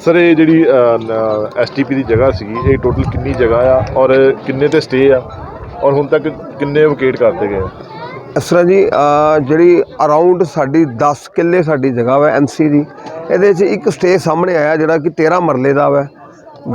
Sir, ਇਹ ਜਿਹੜੀ STP ਦੀ ਜਗ੍ਹਾ ਸੀਗੀ, ਇਹ ਟੋਟਲ ਕਿੰਨੀ ਜਗ੍ਹਾ ਆ ਔਰ ਕਿੰਨੇ ਤੇ ਸਟੇ ਆ? ਔਰ ਹੁਣ ਤੱਕ ਕਿੰਨੇ ਵਿਕੇਟ ਕਰਤੇ ਗਏ ਆ? ਜੀ ਜਿਹੜੀ ਅਰਾਊਂਡ ਸਾਡੀ 10 ਕਿੱਲੇ ਸਾਡੀ ਜਗ੍ਹਾ ਵਾ ਐਨਸੀ ਦੀ, ਇਹਦੇ 'ਚ ਇੱਕ ਸਟੇ ਸਾਹਮਣੇ ਆਇਆ ਜਿਹੜਾ ਕਿ 13 ਮਰਲੇ ਦਾ ਵਾ।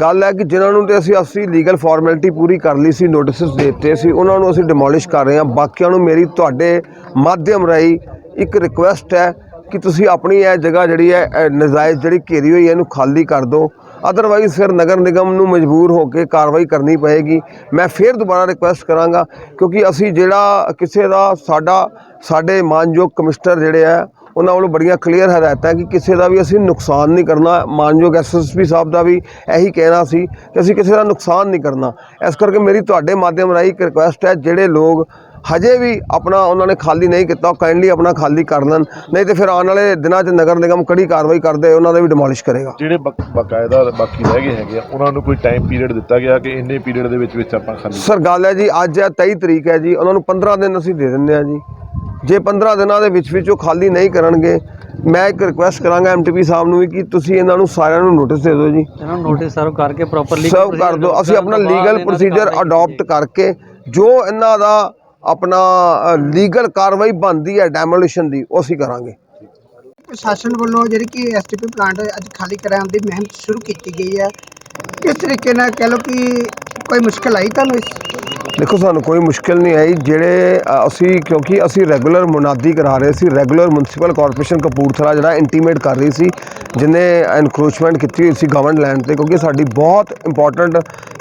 ਗੱਲ ਹੈ ਕਿ ਜਿਨ੍ਹਾਂ ਨੂੰ ਤੇ ਅਸੀਂ ਅਸੀਂ ਲੀਗਲ ਫਾਰਮੈਲਿਟੀ ਪੂਰੀ ਕਰ ਲਈ ਸੀ ਨੋਟਿਸਸ ਦੇ ਦਿੱਤੇ ਸੀ, ਉਹਨਾਂ ਨੂੰ ਅਸੀਂ ਡਿਮੋਲਿਸ਼ ਕਰ ਰਹੇ ਹਾਂ। ਬਾਕੀਆਂ ਨੂੰ ਮੇਰੀ ਤੁਹਾਡੇ ਮਾਧਿਅਮ ਰਾਹੀਂ ਇੱਕ ਰਿਕੁਐਸਟ ਹੈ ਕਿ ਤੁਸੀਂ ਆਪਣੀ ਇਹ ਜਗ੍ਹਾ ਜਿਹੜੀ ਹੈ, ਇਹ ਨਜਾਇਜ਼ ਜਿਹੜੀ ਘੇਰੀ ਹੋਈ ਹੈ, ਇਹਨੂੰ ਖਾਲੀ ਕਰ ਦਿਓ। ਅਦਰਵਾਈਜ਼ ਫਿਰ ਨਗਰ ਨਿਗਮ ਨੂੰ ਮਜਬੂਰ ਹੋ ਕੇ ਕਾਰਵਾਈ ਕਰਨੀ ਪਏਗੀ। ਮੈਂ ਫਿਰ ਦੁਬਾਰਾ ਰਿਕੁਐਸਟ ਕਰਾਂਗਾ, ਕਿਉਂਕਿ ਅਸੀਂ ਜਿਹੜਾ ਕਿਸੇ ਦਾ, ਸਾਡਾ, ਸਾਡੇ ਮਾਨਯੋਗ ਕਮਿਸ਼ਨਰ ਜਿਹੜੇ ਆ ਉਹਨਾਂ ਵੱਲੋਂ ਬੜੀਆਂ ਕਲੀਅਰ ਹਦਾਇਤਾਂ ਕਿ ਕਿਸੇ ਦਾ ਵੀ ਅਸੀਂ ਨੁਕਸਾਨ ਨਹੀਂ ਕਰਨਾ। ਮਾਨਯੋਗ ਐਸਐਸਪੀ ਸਾਹਿਬ ਦਾ ਵੀ ਇਹੀ ਕਹਿਣਾ ਸੀ ਕਿ ਅਸੀਂ ਕਿਸੇ ਦਾ ਨੁਕਸਾਨ ਨਹੀਂ ਕਰਨਾ। ਇਸ ਕਰਕੇ ਮੇਰੀ ਤੁਹਾਡੇ ਮਾਧਿਅਮ ਰਾਹੀਂ ਇੱਕ ਰਿਕੁਐਸਟ ਹੈ, ਜਿਹੜੇ ਲੋਕ ਹਜੇ ਵੀ ਆਪਣਾ ਉਹਨਾਂ ਨੇ ਖਾਲੀ ਨਹੀਂ ਕੀਤਾ ਉਹ ਕਾਈਂਡਲੀ ਆਪਣਾ ਖਾਲੀ ਕਰ ਲੈਣ ਨਹੀਂ ਤੇ ਫਿਰ ਆਉਣ ਵਾਲੇ ਦਿਨਾਂ 'ਚ ਨਗਰ ਨਿਗਮ ਕੜੀ ਕਾਰਵਾਈ ਕਰਦੇ ਉਹਨਾਂ ਦਾ ਵੀ ਡਿਮੋਲਿਸ਼ ਕਰੇਗਾ। ਜਿਹੜੇ ਬਕ- ਬਕਾਇਦਾ ਬਾਕੀ ਰਹਿ ਗਏ ਹੈਗੇ ਆ ਉਹਨਾਂ ਨੂੰ ਕੋਈ ਟਾਈਮ ਪੀਰੀਅਡ ਦਿੱਤਾ ਗਿਆ ਕਿ ਇੰਨੇ ਪੀਰੀਅਡ ਦੇ ਵਿੱਚ ਵਿੱਚ ਆਪਾਂ ਖਾਲੀ ਸਰ ਗੱਲ ਹੈ ਜੀ ਅੱਜ ਹੈ 23 ਤਰੀਕ ਹੈ ਜੀ ਉਹਨਾਂ ਨੂੰ 15 ਦਿਨ ਅਸੀਂ ਦੇ ਦਿੰਦੇ ਆ ਜੀ। ਜੇ 15 ਦਿਨਾਂ ਦੇ ਵਿੱਚ ਵਿੱਚ ਉਹ ਖਾਲੀ ਨਹੀਂ ਕਰਨਗੇ ਮੈਂ ਇੱਕ ਰਿਕੁਐਸਟ ਕਰਾਂਗਾ ਐਮਟੀਪੀ ਸਾਹਿਬ ਨੂੰ ਵੀ ਕਿ ਤੁਸੀਂ ਇਹਨਾਂ ਨੂੰ ਸਾਰਿਆਂ ਨੂੰ ਨੋਟਿਸ ਦੇ ਦਿਓ ਜੀ। ਇਹਨਾਂ ਨੂੰ ਨੋਟਿਸ ਸਰਵ ਕਰਕੇ ਪ੍ਰੋਪਰਲੀ ਸਰਵ ਕਰ ਦਿਓ। ਅਸੀਂ ਆਪਣਾ ਲੀਗਲ ਪ੍ਰੋਸੀਜਰ ਅਡਾਪਟ ਕਰਕੇ ਜੋ ਇਹਨਾਂ ਦਾ ਆਪਣਾ ਲੀਗਲ ਕਾਰਵਾਈ ਬਣਦੀ ਹੈ ਡੈਮੋਲੀਸ਼ਨ ਦੀ ਉਹ ਅਸੀਂ ਕਰਾਂਗੇ। ਪ੍ਰਸ਼ਾਸਨ ਵੱਲੋਂ ਜਿਹੜੀ ਕਿ ਐਸਟੀਪੀ ਪਲਾਂਟ ਅੱਜ ਖਾਲੀ ਕਰਾਉਣ ਦੀ ਮੁਹਿੰਮ ਸ਼ੁਰੂ ਕੀਤੀ ਗਈ ਹੈ। ਕਿਸ ਤਰੀਕੇ ਨਾਲ ਕਹਿ ਲਓ ਕਿ ਕੋਈ ਮੁਸ਼ਕਲ ਆਈ ਤੁਹਾਨੂੰ ਇਸ? ਦੇਖੋ ਸਾਨੂੰ ਕੋਈ ਮੁਸ਼ਕਿਲ ਨਹੀਂ ਆਈ। ਜਿਹੜੇ ਅਸੀਂ ਕਿਉਂਕਿ ਅਸੀਂ ਰੈਗੂਲਰ ਮੁਨਾਦੀ ਕਰਾ ਰਹੇ ਸੀ ਰੈਗੂਲਰ ਮਿਊਨਿਸਪਲ ਕਾਰਪੋਰੇਸ਼ਨ ਕਪੂਰਥਲਾ ਜਿਹੜਾ ਇੰਟੀਮੇਟ ਕਰ ਰਹੀ ਸੀ ਜਿਨੇ ਐਨਕਰੋਚਮੈਂਟ ਕੀਤੀ ਹੋਈ ਸੀ ਗਵਰਨਮੈਂਟ ਲੈਂਡ ਤੇ ਕਿਉਂਕਿ ਸਾਡੀ ਬਹੁਤ ਇੰਪੋਰਟੈਂਟ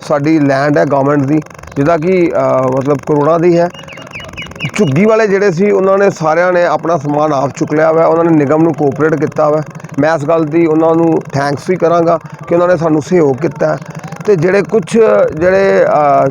ਸਾਡੀ ਲੈਂਡ ਹੈ ਗਵਰਨਮੈਂਟ ਦੀ ਜਿਹਦਾ ਕਿ ਮਤਲਬ ਕਰੋੜਾਂ ਦੀ ਹੈ। ਝੁੱਗੀ ਵਾਲੇ ਜਿਹੜੇ ਸੀ ਉਹਨਾਂ ਨੇ ਸਾਰਿਆਂ ਨੇ ਆਪਣਾ ਸਮਾਨ ਆਪ ਚੁੱਕ ਲਿਆ ਵਾ ਉਹਨਾਂ ਨੇ ਨਿਗਮ ਨੂੰ ਕੋਆਪਰੇਟ ਕੀਤਾ ਵਾ। ਮੈਂ ਇਸ ਗੱਲ ਦੀ ਉਹਨਾਂ ਨੂੰ ਥੈਂਕਸ ਵੀ ਕਰਾਂਗਾ ਕਿ ਉਹਨਾਂ ਨੇ ਸਾਨੂੰ ਸਹਿਯੋਗ ਕੀਤਾ। ਹੈ। ਤੇ ਜਿਹੜੇ ਕੁਝ ਜਿਹੜੇ ਅ,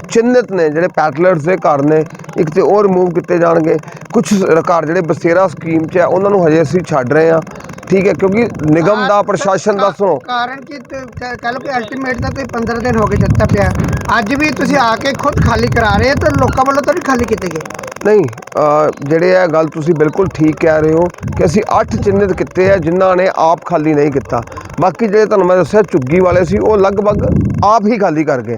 ਨੇ ਜਿਹੜੇ ਪੈਟਲਰਸ ਦੇ ਘਰ ਨੇ ਇੱਕ ਤੇ ਉਹ ਰਿਮੂਵ ਕੀਤੇ ਜਾਣਗੇ। ਕੁਝ ਘਰ ਜਿਹੜੇ ਬਸੇਰਾ ਸਕੀਮ 'ਚ ਆ ਉਹਨਾਂ ਨੂੰ ਹਜੇ ਅਸੀਂ ਛੱਡ ਰਹੇ ਹਾਂ ਠੀਕ ਹੈ ਕਿਉਂਕਿ ਨਿਗਮ ਦਾ ਪ੍ਰਸ਼ਾਸਨ ਦਾ ਸੁਣੋ। ਕਾਰਨ ਕਿ ਤੇ ਲਓ ਕਿ ਅਲਟੀਮੇਟ ਦਾ ਤੁਸੀਂ 15 ਦਿਨ ਹੋ ਗਏ ਦਿੱਤਾ ਪਿਆ। ਅੱਜ ਵੀ ਤੁਸੀਂ ਆ ਕੇ ਖੁਦ ਖਾਲੀ ਕਰਾ ਰਹੇ ਹੋ ਤਾਂ ਲੋਕਾਂ ਵੱਲੋਂ ਤਾਂ ਨਹੀਂ ਖਾਲੀ ਕੀਤੇ ਗਏ? ਨਹੀਂ ਜਿਹੜੇ ਇਹ ਗੱਲ ਤੁਸੀਂ ਬਿਲਕੁਲ ਠੀਕ ਕਹਿ ਰਹੇ ਹੋ ਕਿ ਅਸੀਂ 8 ਚਿੰਨ੍ਹਿਤ ਕੀਤੇ ਆ ਜਿਨ੍ਹਾਂ ਨੇ ਆਪ ਖਾਲੀ ਨਹੀਂ ਕੀਤਾ। ਬਾਕੀ ਜਿਹੜੇ ਤੁਹਾਨੂੰ ਮੈਂ ਦੱਸਿਆ ਝੁੱਗੀ ਵਾਲੇ ਸੀ ਉਹ ਲਗਭਗ ਆਪ ਹੀ ਖਾਲੀ ਕਰ ਗਏ।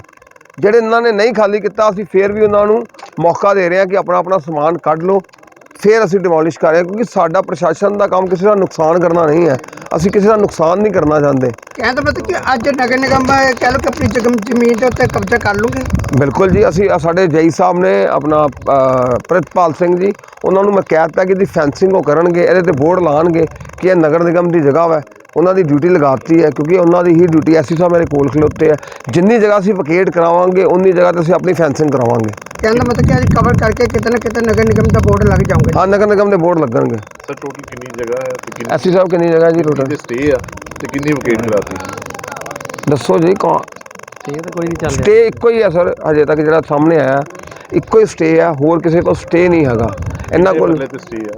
ਜਿਹੜੇ ਇਹਨਾਂ ਨੇ ਨਹੀਂ ਖਾਲੀ ਕੀਤਾ ਅਸੀਂ ਫੇਰ ਵੀ ਉਹਨਾਂ ਨੂੰ ਮੌਕਾ ਦੇ ਰਹੇ ਹਾਂ ਕਿ ਆਪਣਾ ਆਪਣਾ ਸਮਾਨ ਕੱਢ ਲਓ। ਫੇਰ ਅਸੀਂ ਡਿਮੋਲਿਸ਼ ਕਰ ਰਹੇ ਹਾਂ ਕਿਉਂਕਿ ਸਾਡਾ ਪ੍ਰਸ਼ਾਸਨ ਦਾ ਕੰਮ ਕਿਸੇ ਦਾ ਨੁਕਸਾਨ ਕਰਨਾ ਨਹੀਂ ਹੈ। ਅਸੀਂ ਕਿਸੇ ਦਾ ਨੁਕਸਾਨ ਨਹੀਂ ਕਰਨਾ ਚਾਹੁੰਦੇ। ਕਹਿਣ ਦਾ ਮਤਲਬ ਕਿ ਅੱਜ ਨਗਰ ਨਿਗਮ ਕਹਿ ਲਓ ਕਿ ਆਪਣੀ ਜਗਮ ਜ਼ਮੀਨ ਦੇ ਉੱਤੇ ਕਬਜ਼ਾ ਕਰ ਲੂਗੇ। ਬਿਲਕੁਲ ਜੀ ਅਸੀਂ ਸਾਡੇ ਜਈ ਸਾਹਿਬ ਨੇ ਆਪਣਾ ਪ੍ਰਿਤਪਾਲ ਸਿੰਘ ਜੀ ਉਹਨਾਂ ਨੂੰ ਮੈਂ ਕਹਿ ਦਿੱਤਾ ਕਿ ਇਹਦੀ ਫੈਂਸਿੰਗ ਉਹ ਕਰਨਗੇ ਇਹਦੇ ਤੇ ਬੋਰਡ ਲਾਣਗੇ ਕਿ ਇਹ ਨਗਰ ਨਿਗਮ ਦੀ ਜਗ੍ਹਾ ਵਾ। ਉਹਨਾਂ ਦੀ ਡਿਊਟੀ ਲਗਾਤੀ ਹੈ ਕਿਉਂਕਿ ਉਹਨਾਂ ਦੀ ਹੀ ਡਿਊਟੀ ਐਸੀ ਸਾਹਿਬ ਮੇਰੇ ਕੋਲ ਖਲੋਤੇ ਹੈ ਜਿੰਨੀ ਜਗ੍ਹਾ ਅਸੀਂ ਵਕੇਟ ਕਰਾਵਾਂਗੇ ਉਨੀ ਜਗ੍ਹਾ ਤੇ ਅਸੀਂ ਆਪਣੀ ਫੈਂਸਿੰਗ ਕਰਾਵਾਂਗੇ। ਕਹਿਣ ਦਾ ਮਤਲਬ ਕਿ ਅੱਜ ਕਵਰ ਕਰਕੇ ਕਿਤੇ ਨਾ ਕਿਤੇ ਨਗਰ ਨਿਗਮ ਦਾ ਬੋਰਡ ਲੱਗ ਜਾਓਗੇ ਹਾਂ ਨਗਰ ਨਿਗਮ ਦੇ ਬੋਰਡ ਲੱਗਣਗੇ। ਸਰ ਟੋਟਲ ਕਿੰਨੀ ਜਗ੍ਹਾ ਹੈ ਤੇ ਕਿੰਨੀ ਐਸੀ ਸਾਹਿਬ ਕਿੰਨੀ ਜਗ੍ਹਾ ਜੀ ਟੋਟਲ ਸਟੇ ਆ ਤੇ ਕਿੰਨੀ ਵਿਕੇਟ ਕਰਾਤੀ? ਦੱਸੋ ਜੀ ਕੌਣ? ਇਹ ਤਾਂ ਕੋਈ ਨਹੀਂ ਚੱਲ ਰਿਹਾ। ਸਟੇ ਇੱਕੋ ਹੀ ਹੈ ਸਰ ਹਜੇ ਤੱਕ ਜਿਹੜਾ ਸਾਹਮਣੇ ਆਇਆ। ਇੱਕੋ ਹੀ ਸਟੇ ਹੈ ਹੋਰ ਕਿਸੇ ਕੋਲ ਸਟੇ ਨਹੀਂ ਹੈਗਾ। ਇਹਨਾਂ ਕੋਲ ਤੇ ਸਟੇ ਆ?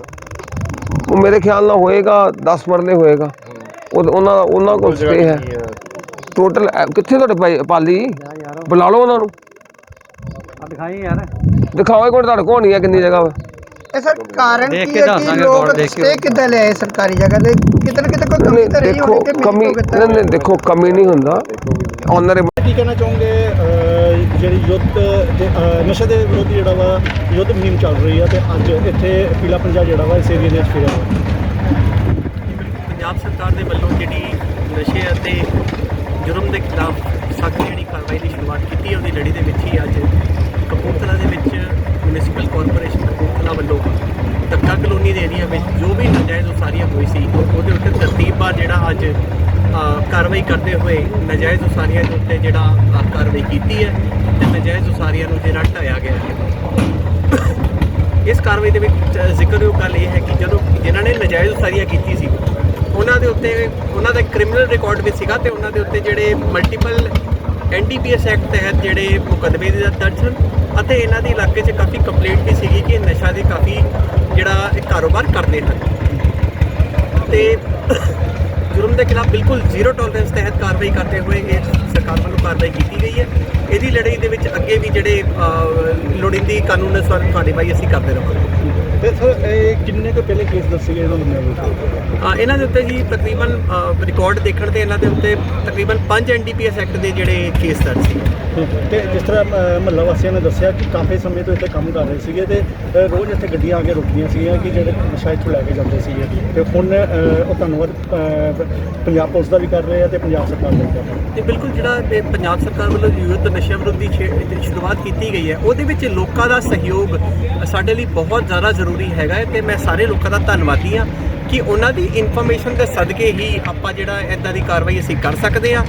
ਉਹ ਮੇਰੇ ਖਿਆਲ ਨਾਲ ਹੋਏਗਾ 10 ਮਰਲੇ ਹੋਏਗਾ। ਉਹ ਉਹਨਾਂ ਉਹਨਾਂ ਕੋਲ ਸਟੇ ਹੈ। ਆ? ਟੋਟਲ ਕਿੱਥੇ ਤੁਹਾਡੇ ਭਾਈ- ਪਾਲੀ? ਬੁਲਾ ਲਓ ਉਹਨਾਂ ਨੂੰ। ਆ ਦਿਖਾਈ ਯਾਰ। ਦਿਖਾਓ ਵਾਰ ਤੁਹਾਡੇ ਕੋਲ ਨਹੀਂ ਹੈ ਕਿੰਨੀ ਜਗ੍ਹਾ ਵਾ। ਇਹ ਸਰ ਕਾਰਨ ਕੀ ਹੈ ਕਿ ਲੋਕ। ਸਟੇ ਕਿੱਦਾਂ ਲਿਆਏ ਸਰਕਾਰੀ ਜਗ੍ਹਾ ਤੇ? ਕਿਤੇ ਨਾ ਕਿਤੇ ਕੋਈ ਕਮੀ ਤਾਂ ਰਹੀ ਦੇਖੋ ਹੋਣੀ ਕਿ ਕਮੀ ਨਹੀਂ ਨਹੀਂ ਦੇਖੋ ਕਮੀ ਨਹੀਂ ਹੁੰਦਾ। ਆਨਰੇਬਲ ਕੀ ਕਹਿਣਾ ਚਾਹੋਗੇ ਜਿਹੜੀ ਯੁੱਧ ਨਸ਼ੇ ਦੇ ਵਿਰੋਧੀ ਜਿਹੜਾ ਵਾ ਯੁੱਧ ਮੁਹਿੰਮ ਚੱਲ ਰਹੀ ਹੈ ਤੇ ਅੱਜ ਇੱਥੇ ਪੀਲਾ ਪੰਜਾ ਜਿਹੜਾ ਵਾ ਇਸ ਏਰੀਆ ਦੇ ਵਿੱਚ ਫਿਰਿਆ ਵਾ। ਪੰਜਾਬ ਸਰਕਾਰ ਦੇ ਵੱਲੋਂ ਜਿਹੜੀ ਨਸ਼ੇ ਅਤੇ ਜੁਰਮ ਦੇ ਖਿਲਾਫ ਸਖਤ ਜਿਹੜੀ ਕਾਰਵਾਈ ਦੀ ਸ਼ੁਰੂਆਤ ਕੀਤੀ ਹੈ, ਉਹਦੀ ਲੜੀ ਦੇ ਵਿੱਚ ਹੀ ਅੱਜ ਕਪੂਰਥਲਾ ਦੇ ਵਿੱਚ ਮਿਊਨਿਸਪਲ ਕਾਰਪੋਰੇਸ਼ਨ ਕਪੂਰਥਲਾ ਵੱਲੋਂ ਧੱਕਾ ਕਲੋਨੀ ਦੇ ਏਰੀਆ ਵਿੱਚ ਜੋ ਵੀ ਨਜਾਇਜ਼ ਉਸਾਰੀਆਂ ਹੋਈ ਸੀ, ਉਹਦੇ ਉੱਤੇ ਤਰਤੀਬਵਾਰ ਜਿਹੜਾ ਅੱਜ ਕਾਰਵਾਈ ਕਰਦੇ ਹੋਏ ਨਜਾਇਜ਼ ਉਸਾਰੀਆਂ ਦੇ ਉੱਤੇ ਜਿਹੜਾ ਕਾਰਵਾਈ ਕੀਤੀ ਹੈ ਤੇ ਨਜਾਇਜ਼ ਉਸਾਰੀਆਂ ਨੂੰ ਜਿਹੜਾ ਢਾਇਆ ਗਿਆ ਹੈ। ਇਸ ਕਾਰਵਾਈ ਦੇ ਵਿੱਚ ਜ਼ਿਕਰਯੋਗ ਗੱਲ ਇਹ ਹੈ ਕਿ ਜਦੋਂ ਜਿਨ੍ਹਾਂ ਨੇ ਨਜਾਇਜ਼ ਉਸਾਰੀਆਂ ਕੀਤੀ ਸੀ ਉਹਨਾਂ ਦੇ ਉੱਤੇ, ਉਹਨਾਂ ਦਾ ਕ੍ਰਿਮੀਨਲ ਰਿਕਾਰਡ ਵੀ ਸੀਗਾ ਤੇ ਉਹਨਾਂ ਦੇ ਉੱਤੇ ਜਿਹੜੇ ਮਲਟੀਪਲ ਐਨਡੀਪੀਐਸ ਐਕਟ ਤਹਿਤ ਜਿਹੜੇ ਮੁਕੱਦਮੇ ਦੇ ਦਰਜ ਹਨ ਅਤੇ ਇਹਨਾਂ ਦੇ ਇਲਾਕੇ 'ਚ ਕਾਫੀ ਕੰਪਲੇਂਟ ਵੀ ਸੀਗੀ ਕਿ ਨਸ਼ਾ ਦੇ ਕਾਫੀ ਜਿਹੜਾ ਇਹ ਕਾਰੋਬਾਰ ਕਰਦੇ ਹਨ। ਤੇ ਜੁਰਮ ਦੇ ਖਿਲਾਫ ਬਿਲਕੁਲ ਜ਼ੀਰੋ ਟੋਲਰੈਂਸ ਤਹਿਤ ਕਾਰਵਾਈ ਕਰਦੇ ਹੋਏ ਇਹ ਸਰਕਾਰ ਵੱਲੋਂ ਕਾਰਵਾਈ ਕੀਤੀ ਗਈ ਹੈ। ਇਹਦੀ ਲੜਾਈ ਦੇ ਵਿੱਚ ਅੱਗੇ ਵੀ ਜਿਹੜੇ ਲੋੜੀਂਦੀ ਕਾਨੂੰਨ ਅਨੁਸਾਰ ਕਾਰਵਾਈ ਅਸੀਂ ਕਰਦੇ ਰਹਾਂਗੇ। ਤੇ ਸਰ ਇਹ ਕਿੰਨੇ ਕੁ ਪਹਿਲੇ ਕੇਸ ਦੱਸੇ ਗਏ ਇਹਨਾਂ ਦੇ ਅ, ਇਹਨਾਂ ਦੇ ਉੱਤੇ ਜੀ ਤਕਰੀਬਨ ਰਿਕਾਰਡ ਦੇਖਣ ਤੇ ਇਹਨਾਂ ਦੇ ਉੱਤੇ ਤਕਰੀਬਨ 5 ਐਨਡੀਪੀਐਸ ਐਕਟ ਦੇ ਜਿਹੜੇ ਕੇਸ ਦਰਜ ਸੀ। ਤੇ ਜਿਸ ਤਰ੍ਹਾਂ ਮਹੱਲਾ ਵਾਸੀਆਂ ਨੇ ਦੱਸਿਆ ਕਿ ਕਾਫੀ ਸਮੇਂ ਤੋਂ ਇੱਥੇ ਕੰਮ ਕਰ ਰਹੇ ਸੀਗੇ ਤੇ ਰੋਜ਼ ਇੱਥੇ ਗੱਡੀਆਂ ਆ ਕੇ ਰੁਕਦੀਆਂ ਸੀਗੀਆਂ ਕਿ ਜਿਹੜੇ ਨਸ਼ਾ ਇੱਥੋਂ ਲੈ ਕੇ ਜਾਂਦੇ ਸੀਗੇ। ਤੇ ਹੁਣ ਉਹ ਧੰਨਵਾਦ ਪੰਜਾਬ ਪੁਲਿਸ ਦਾ ਵੀ ਕਰ ਰਹੇ ਆ ਤੇ ਪੰਜਾਬ ਸਰਕਾਰ ਦਾ ਵੀ ਕਰ ਰਹੇ ਆ। ਤੇ ਬਿਲਕੁਲ ਜਿਹੜਾ ਪੰਜਾਬ ਸਰਕਾਰ ਵੱਲੋਂ ਯੂਥ ਨਸ਼ਾ ਵਿਰੋਧੀ ਸ਼ੁਰੂਆਤ ਕੀਤੀ ਗਈ ਹੈ ਉਹਦੇ ਵਿੱਚ ਲੋਕਾਂ ਦਾ ਸਹਿਯੋਗ ਸਾਡੇ ਲਈ ਬਹੁਤ ਜ਼ਿਆਦਾ ਜ਼ਰੂਰੀ ਹੈਗਾ ਹੈ ਤੇ ਮੈਂ ਸਾਰੇ ਲੋਕਾਂ ਦਾ ਧੰਨਵਾਦੀ ਹਾਂ ਕਿ ਉਹਨਾਂ ਦੀ ਇਨਫੋਰਮੇਸ਼ਨ ਦੇ ਸਦਕੇ ਹੀ ਆਪਾਂ ਜਿਹੜਾ ਇਦਾਂ ਦੀ ਕਾਰਵਾਈ ਅਸੀਂ ਕਰ ਸਕਦੇ ਹਾਂ।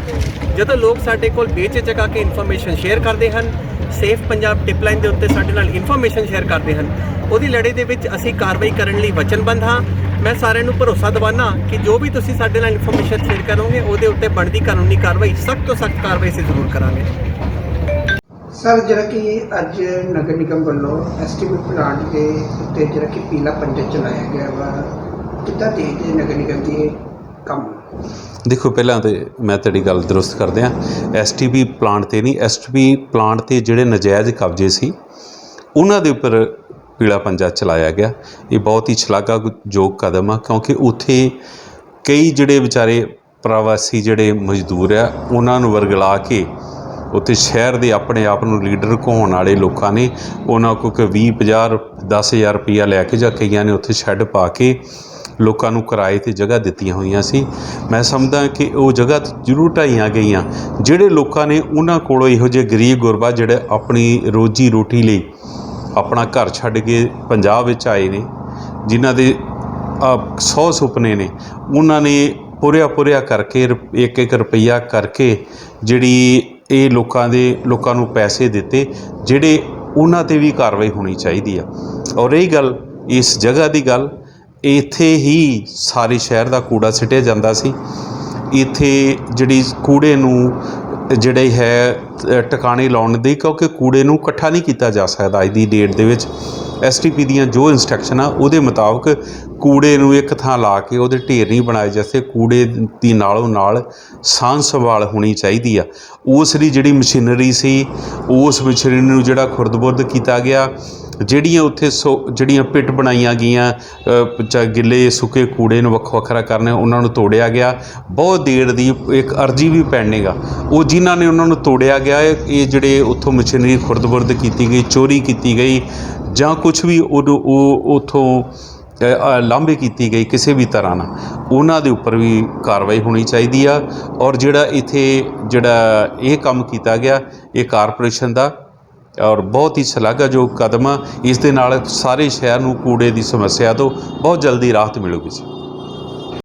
ਜਦੋਂ ਲੋਕ ਸਾਡੇ ਕੋਲ ਬੇਚਿਜਕ ਆ ਕੇ ਇਨਫੋਰਮੇਸ਼ਨ ਸ਼ੇਅਰ ਕਰਦੇ ਹਨ, ਸੇਫ ਪੰਜਾਬ ਟਿਪਲਾਈਨ ਦੇ ਉੱਤੇ ਸਾਡੇ ਨਾਲ ਇਨਫੋਰਮੇਸ਼ਨ ਸ਼ੇਅਰ ਕਰਦੇ ਹਨ, ਉਹਦੀ ਲੜੀ ਦੇ ਵਿੱਚ ਅਸੀਂ ਕਾਰਵਾਈ ਕਰਨ ਲਈ ਵਚਨਬੱਧ ਹਾਂ। ਮੈਂ ਸਾਰਿਆਂ ਨੂੰ ਭਰੋਸਾ ਦਿਵਾਨਾ ਕਿ ਜੋ ਵੀ ਤੁਸੀਂ ਸਾਡੇ ਨਾਲ ਇਨਫੋਰਮੇਸ਼ਨ ਸ਼ੇਅਰ ਕਰੋਗੇ, ਉਹਦੇ ਉੱਤੇ ਬਣਦੀ ਕਾਨੂੰਨੀ ਕਾਰਵਾਈ ਸਖਤ ਤੋਂ ਸਖਤ ਕਾਰਵਾਈ ਅਸੀਂ ਜ਼ਰੂਰ ਕਰਾਂਗੇ। ਸਰ, ਜਿਹੜਾ ਕਿ ਅੱਜ ਨਗਰ ਨਿਗਮ ਵੱਲੋਂ ਐਸਟੀਪੀ ਪਲਾਂਟ ਦੇ ਉੱਤੇ ਜਿਹੜਾ ਕਿ ਪੀਲਾ ਪੰਜਾ ਚਲਾਇਆ ਗਿਆ ਵਾ, ਕਿੱਦਾਂ ਦੇਖਦੇ ਨਗਰ ਨਿਗਮ ਦੀ ਕੰਮ? ਦੇਖੋ, ਪਹਿਲਾਂ ਤੇ ਮੈਂ ਤੁਹਾਡੀ ਗੱਲ ਦਰੁਸਤ ਕਰਦੇ ਆ ਐਸਟੀਪੀ ਪਲਾਂਟ ਤੇ ਨਹੀਂ ਐਸਟੀਪੀ ਪਲਾਂਟ ਤੇ ਜਿਹੜੇ ਨਜਾਇਜ਼ ਕਬਜ਼ੇ ਸੀ, ਉਹਨਾਂ ਦੇ ਉੱਪਰ ਪੀਲਾ ਪੰਜਾ ਚਲਾਇਆ ਗਿਆ। ਇਹ ਬਹੁਤ ਹੀ ਸ਼ਲਾਘਾਯੋਗ ਕਦਮ ਆ, ਕਿਉਂਕਿ ਉੱਥੇ ਕਈ ਜਿਹੜੇ ਵਿਚਾਰੇ ਪ੍ਰਵਾਸੀ ਜਿਹੜੇ ਮਜ਼ਦੂਰ ਆ, ਉਹਨਾਂ ਨੂੰ ਵਰਗਲਾ ਕੇ ਉੱਥੇ ਸ਼ਹਿਰ ਦੇ ਆਪਣੇ ਆਪ ਨੂੰ ਲੀਡਰ ਕਹਾਉਣ ਵਾਲੇ ਲੋਕਾਂ ਨੇ ਉਹਨਾਂ ਕੋਲ ਕਿ 20 50 10000 ਰੁਪਈਆ ਲੈ ਕੇ ਜਾਂ ਕਈਆਂ ਨੇ ਉੱਥੇ ਸ਼ੈੱਡ ਪਾ ਕੇ ਲੋਕਾਂ ਨੂੰ ਕਿਰਾਏ ਤੇ ਜਗ੍ਹਾ ਦਿੱਤੀਆਂ ਹੋਈਆਂ ਸੀ। ਮੈਂ ਸਮਝਦਾ ਕਿ ਉਹ ਜਗ੍ਹਾ ਜ਼ਰੂਰ ਢਾਈਆਂ ਗਈਆਂ। ਜਿਹੜੇ ਲੋਕਾਂ ਨੇ ਉਹਨਾਂ ਕੋਲੋਂ ਇਹੋ ਜਿਹੇ ਗਰੀਬ ਗੁਰਬਾ ਜਿਹੜੇ ਆਪਣੀ ਰੋਜੀ ਰੋਟੀ ਲਈ ਆਪਣਾ ਘਰ ਛੱਡ ਕੇ ਪੰਜਾਬ ਵਿੱਚ ਆਏ ਨੇ, ਜਿਨ੍ਹਾਂ ਦੇ ਸੌ ਸੁਪਨੇ ਨੇ, ਉਹਨਾਂ ਨੇ ਪੁਰਿਆ ਪੁਰਿਆ ਕਰਕੇ ਰੁਪ- ਇੱਕ ਇੱਕ ਰੁਪਈਆ ਕਰਕੇ ਜਿਹੜੀ ਇਹ ਲੋਕਾਂ ਦੇ, ਲੋਕਾਂ ਨੂੰ ਪੈਸੇ ਦਿੱਤੇ, ਜਿਹੜੇ ਉਹਨਾਂ ਤੇ ਵੀ ਕਾਰਵਾਈ ਹੋਣੀ ਚਾਹੀਦੀ ਆ। ਔਰ ਇਹ ਗੱਲ, ਇਸ ਜਗ੍ਹਾ ਦੀ ਗੱਲ, ਇੱਥੇ ਹੀ ਸਾਰੇ ਸ਼ਹਿਰ ਦਾ ਕੂੜਾ ਸਿੱਟਿਆ ਜਾਂਦਾ ਸੀ। ਇੱਥੇ ਜਿਹੜੀ ਕੂੜੇ ਨੂੰ ਜਿਹੜੇ ਹੈ ਟਿਕਾਣੇ ਲਾਉਣ ਦੀ, ਕਿਉਂਕਿ ਕੂੜੇ ਨੂੰ ਇਕੱਠਾ ਨਹੀਂ ਕੀਤਾ ਜਾ ਸਕਦਾ ਅੱਜ ਦੀ ਡੇਟ ਦੇ ਵਿੱਚ। ਐਸਟੀਪੀ ਦੀਆਂ ਜੋ ਇਨਸਟਰਕਸ਼ਨ ਆ, ਉਹਦੇ ਮੁਤਾਬਕ ਕੂੜੇ ਨੂੰ ਇੱਕ ਥਾਂ ਲਾ ਕੇ ਉਹਦੇ ਢੇਰ ਨਹੀਂ ਬਣਾਏ ਜਾਂਦੇ ਕੂੜੇ ਦੀ ਨਾਲੋਂ ਨਾਲ ਸਾਂਝ ਸੰਭਾਲ ਹੋਣੀ ਚਾਹੀਦੀ ਆ। ਉਸ ਦੀ ਜਿਹੜੀ ਮਸ਼ੀਨਰੀ ਸੀ, ਉਸ ਮਸ਼ੀਨਰੀ ਨੂੰ ਜਿਹੜਾ ਖੁਰਦ-ਬੁਰਦ ਕੀਤਾ ਗਿਆ। ਜਿਹੜੀਆਂ ਉੱਥੇ ਸੋ ਜਿਹੜੀਆਂ ਪਿੱਟ ਬਣਾਈਆਂ ਗਈਆਂ ਅ, ਚਾ ਗਿੱਲੇ ਸੁੱਕੇ ਕੂੜੇ ਨੂੰ ਵੱਖੋ ਵੱਖਰਾ ਕਰਨਾ ਉਹਨਾਂ ਨੂੰ ਤੋੜਿਆ ਗਿਆ। ਬਹੁਤ ਦੇਰ ਦੀ ਇੱਕ ਅਰਜੀ ਵੀ ਪੈਂਡਿੰਗ ਆ ਉਹ ਜਿਨ੍ਹਾਂ ਨੇ ਉਹਨਾਂ ਨੂੰ ਤੋੜਿਆ ਗਿਆ ਇਹ ਜਿਹੜੇ ਉੱਥੋਂ ਮਸ਼ੀਨਰੀ ਖੁਰਦ-ਬੁਰਦ ਕੀਤੀ ਗਈ ਚੋਰੀ ਕੀਤੀ ਗਈ ਜਾਂ ਕੁਝ ਵੀ ਉਹ ਉਹ ਉੱਥੋਂ ਲਾਂਭੇ ਕੀਤੀ ਗਈ ਕਿਸੇ ਵੀ ਤਰ੍ਹਾਂ ਨਾਲ ਉਹਨਾਂ ਦੇ ਉੱਪਰ ਵੀ ਕਾਰਵਾਈ ਹੋਣੀ ਚਾਹੀਦੀ ਆ। ਔਰ ਜਿਹੜਾ ਇੱਥੇ ਜਿਹੜਾ ਇਹ ਕੰਮ ਕੀਤਾ ਗਿਆ ਇਹ ਕਾਰਪੋਰੇਸ਼ਨ ਦਾ ਔਰ ਬਹੁਤ ਹੀ ਸ਼ਲਾਘਾਯੋਗ ਕਦਮ ਆ। ਇਸ ਦੇ ਨਾਲ ਸਾਰੇ ਸ਼ਹਿਰ ਨੂੰ ਕੂੜੇ ਦੀ ਸਮੱਸਿਆ ਤੋਂ ਬਹੁਤ ਜਲਦੀ ਰਾਹਤ ਮਿਲੂਗੀ ਜੀ।